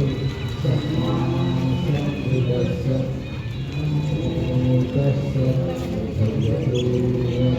Thank you.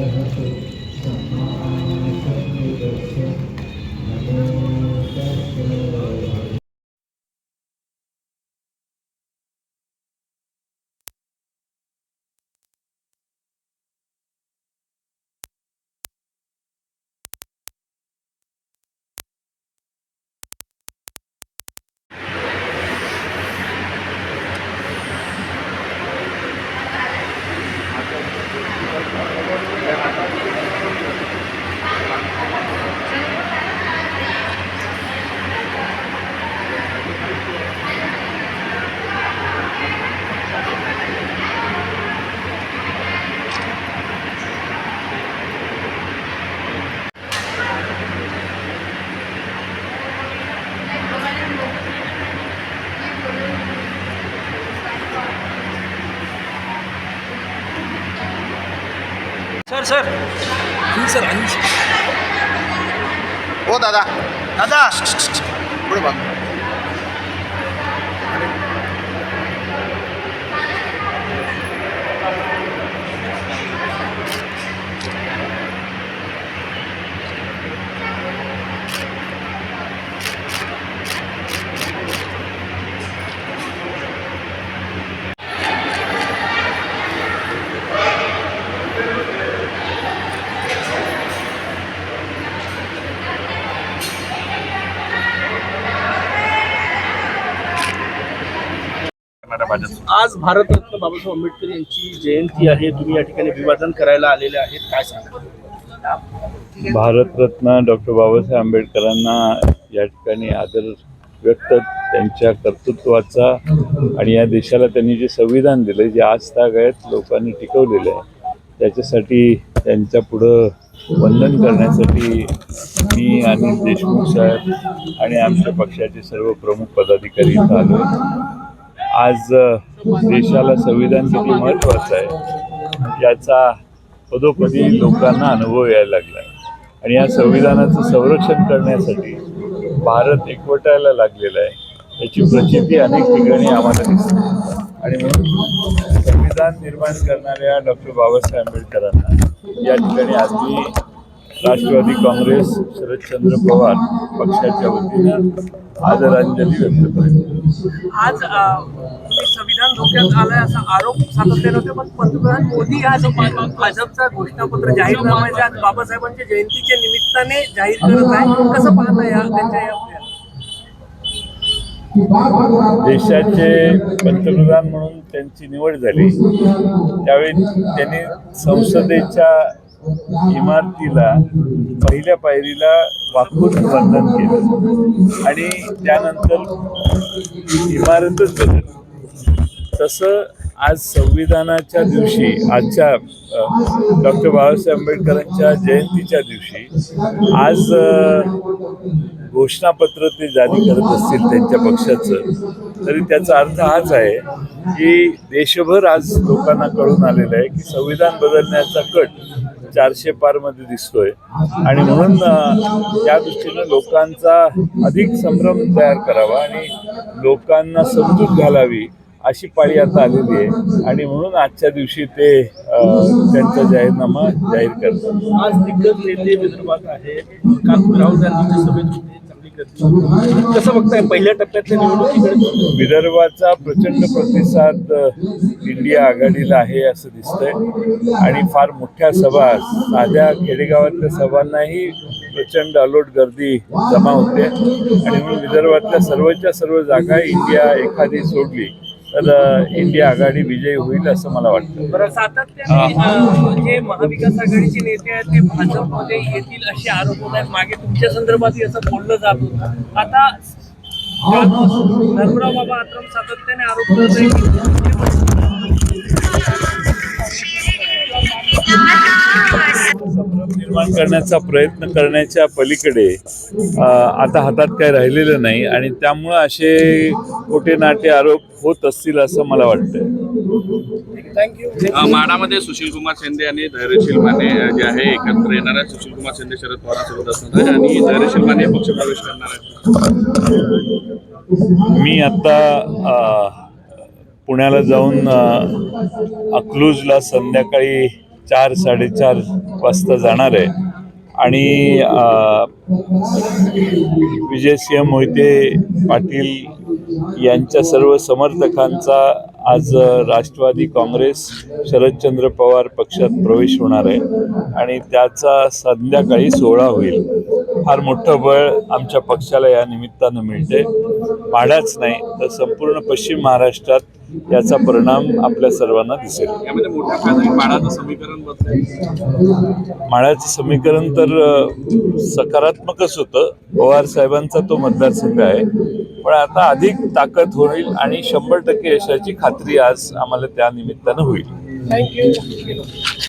Sir sir. Sir हो दादा. दादा. पुढे बघ. आज भारतरत्न बाबासाहेब आंबेडकर यांची जयंती आहे. तुम्ही या ठिकाणी अभिवादन करायला आलेले आहेत. काय सांगा भारतरत्न डॉक्टर बाबासाहेब आंबेडकरांना या ठिकाणी आदर व्यक्त त्यांच्या कर्तृत्वाचा आणि या देशाला त्यांनी जे संविधान दिलं जे आजतागायत लोकांनी टिकवलेलं आहे त्याच्यासाठी त्यांच्या पुढं वंदन करण्यासाठी मी आणि देशमुख साहेब आणि आमच्या पक्षाचे सर्व प्रमुख पदाधिकारी इथं आलो आज देशाला संविधान किती महत्त्वाचं आहे याचा पदोपदी लोकांना अनुभव यायला लागला आहे आणि या संविधानाचं संरक्षण करण्यासाठी भारत एकवटायला लागलेला आहे याची प्रचिती अनेक ठिकाणी आम्हाला दिसते. आणि म्हणून संविधान निर्माण करणाऱ्या डॉक्टर बाबासाहेब आंबेडकरांना या ठिकाणी आज मी राष्ट्रवादी काँग्रेस शरदचंद्र पवार पक्षाच्या वतीनं आदरांजली व्यक्त करतो आज संविधान धोक्यात आलंय असा आरोप सातत्याने होते पण पंतप्रधान मोदी आज भाजपचा घोषणापत्र जाहीरनाम्याचे आज बाबासाहेबांच्या जयंतीच्या निमित्ताने जाहीर करत आहे. कसं पाहता या त्यांच्या या देशाचे पंतप्रधान म्हणून त्यांची निवड झाली. त्यावेळी त्यांनी संसदेच्या इमारतीला पहिल्या पायरीला वाकून बंधन केलं. आणि त्यानंतर इमारतच बदलली. तसं आज संविधानाच्या दिवशी आजच्या डॉक्टर बाबासाहेब आंबेडकरांच्या जयंतीच्या दिवशी आज घोषणापत्र ते जारी करत असतील त्यांच्या पक्षाचं तरी त्याचा अर्थ हाच आहे की देशभर आज लोकांना कळून आलेलं आहे की संविधान बदलण्याचा कट चारशे पारमध्ये दिसतोय. आणि म्हणून त्या दृष्टीनं लोकांचा अधिक संभ्रम तयार करावा आणि लोकांना समजूत घालावी अशी पाळी आता आलेली आहे. आणि म्हणून आजच्या दिवशी ते त्यांचा जाहीरनामा जाहीर करतात. आज दिग्गज नेते विदर्भात आहे काल राहुल गांधींच्या सभेत कसं बघताय? पहिल्या टप्प्यातल्या निवडणुकीकडे? विदर्भाचा प्रचंड प्रतिसाद इंडिया आघाडीला आहे असं दिसतंय. आणि फार मोठ्या सभा साध्या खेडेगावातल्या सभांनाही प्रचंड अलोट गर्दी जमा होते. आणि म्हणून विदर्भातल्या सर्वच्या सर्व जागा इंडिया एखादी सोडली तर इंडिया आघाडी विजयी होईल असं मला वाटतं. बरं सातत्याने जे महाविकास आघाडीचे नेते आहेत ते भाजपमध्ये येतील असे आरोप होत आहेत. मागे तुमच्या संदर्भातही असं बोललं जात होतं. आता धर्मराव बाबा आत्रम सातत्याने आरोप करत आहे निर्माण करण्याचा प्रयत्न करण्याच्या पलीकडे आता हातात काही राहिलेलं नाही आणि त्यामुळं असे खोटे नाटे आरोप होत असतील असं मला वाटतं थँक्यू अ, माढामध्ये सुशील कुमार शिंदे आणि धैर्यशील माने जे आहे एकत्र येणार आहेत. सुशील कुमार शिंदे शरद पवारांसोबत असणार आहे आणि धैर्यशील माने पक्षप्रवेश करणार आहेत. मी आता पुण्याला जाऊन अकलूजला संध्याकाळी चार साडेचार वाजता जाणार आहे. आणि अ, विजयसिंह मोहिते पाटील यांच्या सर्व समर्थकांचा आज राष्ट्रवादी काँग्रेस शरदचंद्र पवार पक्षात प्रवेश होणार आहे. आणि त्याचा संध्याकाळी सोहळा होईल. फार मोठं बळ आमच्या पक्षाला या निमित्तानं मिळते माढाच नाही तर संपूर्ण पश्चिम महाराष्ट्रात याचा परिणाम आपल्या सर्वांना दिसेल. माढाचं समीकरण बदलेल. माढ्याचं समीकरण तर सकारात्मकच होतं. पवार साहेबांचा तो मतदारसंघ आहे. पण आता अधिक ताकद होईल आणि शंभर टक्के यशाची खात्री आज आम्हाला त्या निमित्तानं होईल. थँक्यू